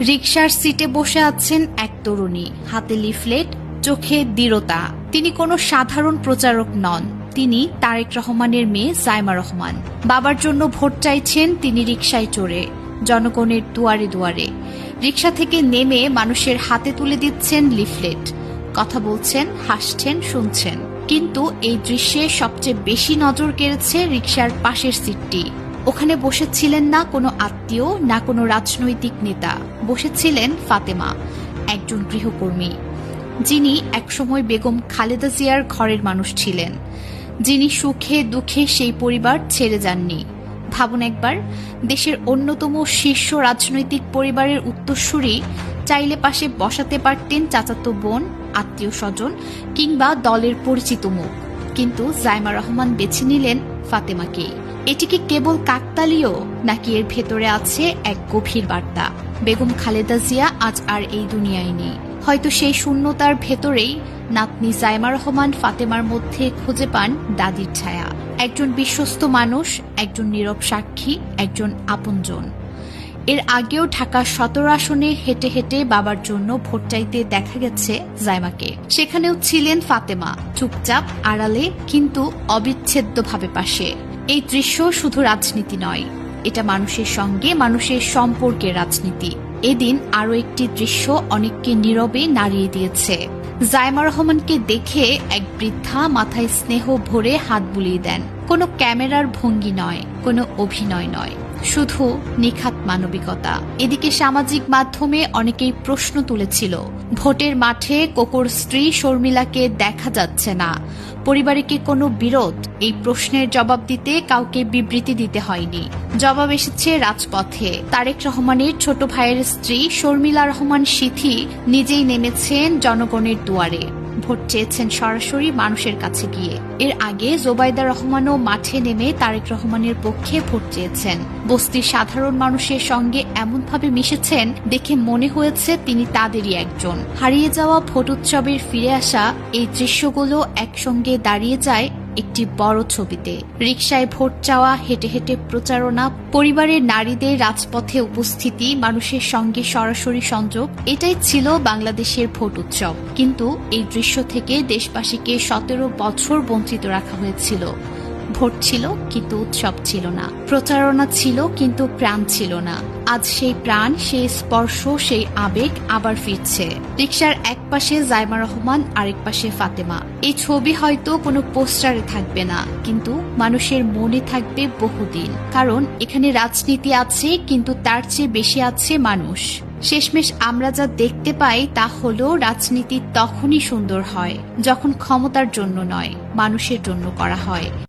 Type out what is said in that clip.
রিকশার সিটে বসে আছেন এক তরুণী। হাতে লিফলেট, চোখে দৃঢ়তা। তিনি কোনো সাধারণ প্রচারক নন। তিনি তারেক রহমানের মেয়ে সাইমা রহমান। বাবার জন্য ভোট চাইছেন তিনি রিকশায় চড়ে, জনগণের দুয়ারে দুয়ারে। রিকশা থেকে নেমে মানুষের হাতে তুলে দিচ্ছেন লিফলেট। কথা বলছেন, হাসছেন, শুনছেন। কিন্তু এই দৃশ্যে সবচেয়ে বেশি নজর কেড়েছে রিকশার পাশের সিটটি। ওখানে বসেছিলেন না কোনো আত্মীয়, না কোনো রাজনৈতিক নেতা। বসেছিলেন ফাতেমা, একজন গৃহকর্মী, যিনি একসময় বেগম খালেদা জিয়ার ঘরের মানুষ ছিলেন। যিনি সুখে দুঃখে সেই পরিবার ছেড়ে যাননি। ভাবুন একবার, দেশের অন্যতম শীর্ষ রাজনৈতিক পরিবারের উত্তরসূরি চাইলে পাশে বসাতে পারতেন চাচাতো বোন, আত্মীয় স্বজন কিংবা দলের পরিচিত মুখ। কিন্তু জাইমা রহমান বেছে নিলেন ফাতেমাকেই। এটি কি কেবল কাকতালীয় নাকি এর ভেতরে আছে এক গভীর বার্তা। বেগম খালেদা জিয়া আজ আর এই দুনিয়ায় নেই। হয়তো সেই শূন্যতার ভেতরেই নাতনি জাইমা রহমান ফাতেমার মধ্যে খুঁজে পান দাদির ছায়া। একজন বিশ্বস্ত মানুষ, একজন নীরব সাক্ষী, একজন আপনজন। এর আগেও ঢাকা সতেরো আসনে হেঁটে হেঁটে বাবার জন্য ভোট চাইতে দেখা গেছে জাইমাকে সেখানেও ছিলেন ফাতেমা, চুপচাপ, আড়ালে, কিন্তু অবিচ্ছেদ্যভাবে পাশে। এই দৃশ্য শুধু রাজনীতি নয়, এটা মানুষের সঙ্গে মানুষের সম্পর্কের রাজনীতি। এদিন আরও একটি দৃশ্য অনেককে নীরবে নাড়িয়ে দিয়েছে। জায়মা রহমানকে দেখে এক বৃদ্ধা মাথায় স্নেহ ভরে হাত বুলিয়ে দেন। কোনো ক্যামেরার ভঙ্গি নয়, কোনো অভিনয় নয়, শুধু নিখাত মানবিকতা। এদিকে সামাজিক মাধ্যমে অনেকেই প্রশ্ন তুলেছিল, ভোটের মাঠে কোকোর স্ত্রী শর্মিলাকে দেখা যাচ্ছে না, পরিবারে কি কোনো বিরোধ? এই প্রশ্নের জবাব দিতে কাউকে বিবৃতি দিতে হয়নি। জবাব এসেছে রাজপথে। তারেক রহমানের ছোট ভাইয়ের স্ত্রী শর্মিলা রহমান সিথি নিজেই নেমেছেন জনগণের দুয়ারে। ভোট চেয়েছেন সরাসরি মানুষের কাছে গিয়ে। এর আগে জোবাইদা রহমানও মাঠে নেমে তারেক রহমানের পক্ষে ভোট চেয়েছেন। বস্তির সাধারণ মানুষের সঙ্গে এমনভাবে মিশেছেন দেখে মনে হয়েছে তিনি তাদেরই একজন। হারিয়ে যাওয়া ভোট উৎসবের ফিরে আসা এই দৃশ্যগুলো একসঙ্গে দাঁড়িয়ে যায় একটি বড় ছবিতে। রিকশায় ভোট চাওয়া, হেঁটে হেঁটে প্রচারণা, পরিবারের নারীদের রাজপথে উপস্থিতি, মানুষের সঙ্গে সরাসরি সংযোগ, এটাই ছিল বাংলাদেশের ভোট উৎসব। কিন্তু এই দৃশ্য থেকে দেশবাসীকে সতেরো বছর বঞ্চিত রাখা হয়েছিল। ভোট ছিল, কিন্তু উৎসব ছিল না। প্রচারণা ছিল, কিন্তু প্রাণ ছিল না। আজ সেই প্রাণ, সেই স্পর্শ, সেই আবেগ আবার ফিরছে। রিক্সার এক পাশে জাইমা রহমান, আরেক পাশে ফাতেমা। এই ছবি হয়তো কোনো পোস্টারে থাকবে না, কিন্তু মানুষের মনে থাকবে বহুদিন। কারণ এখানে রাজনীতি আছে, কিন্তু তার চেয়ে বেশি আছে মানুষ। শেষমেশ আমরা যা দেখতে পাই, তা হলো রাজনীতি তখনই সুন্দর হয়, যখন ক্ষমতার জন্য নয়, মানুষের জন্য করা হয়।